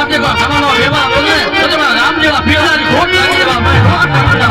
સાથે રામ જેવા પીવડાની ખોટ લાગી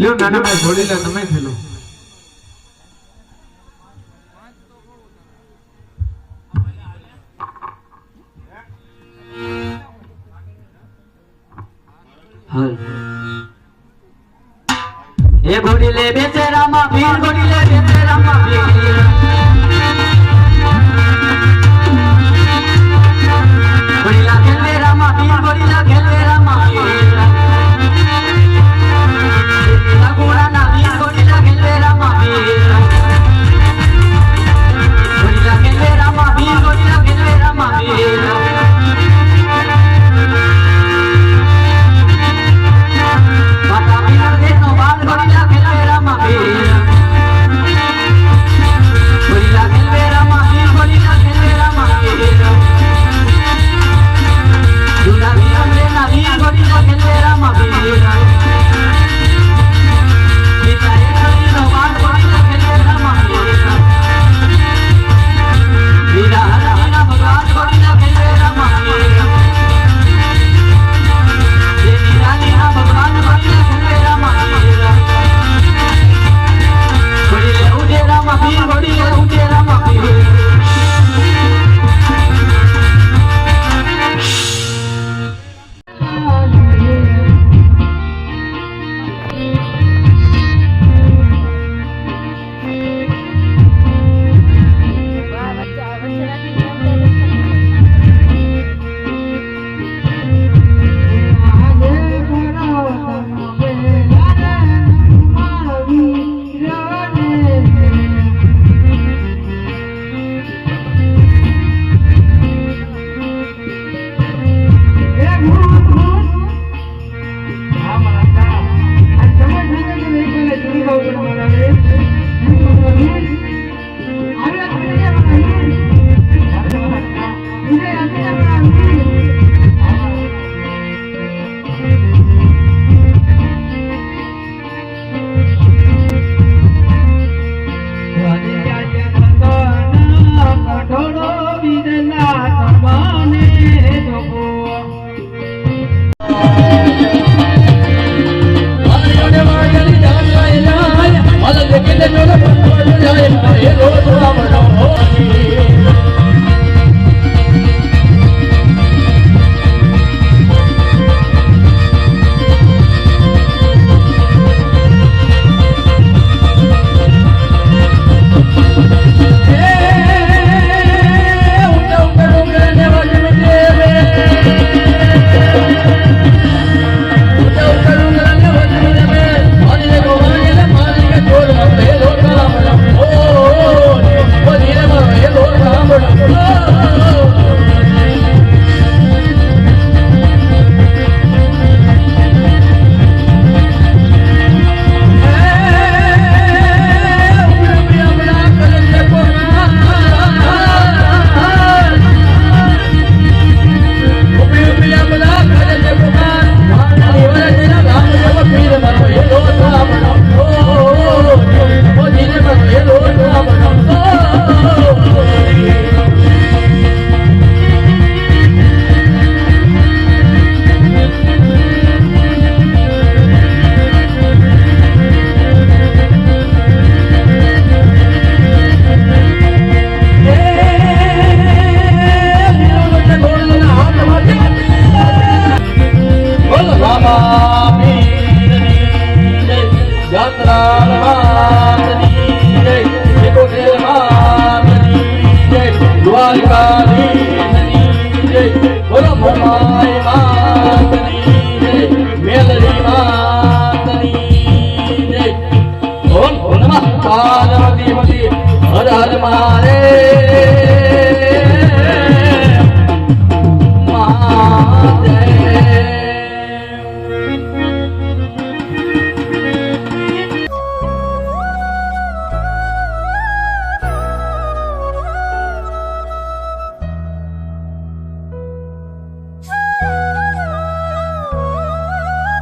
લ્યો નાના ભાઈ ભોળીલા તમે ખેલો. એ ભોળીલે બેચેરામાં ભીડ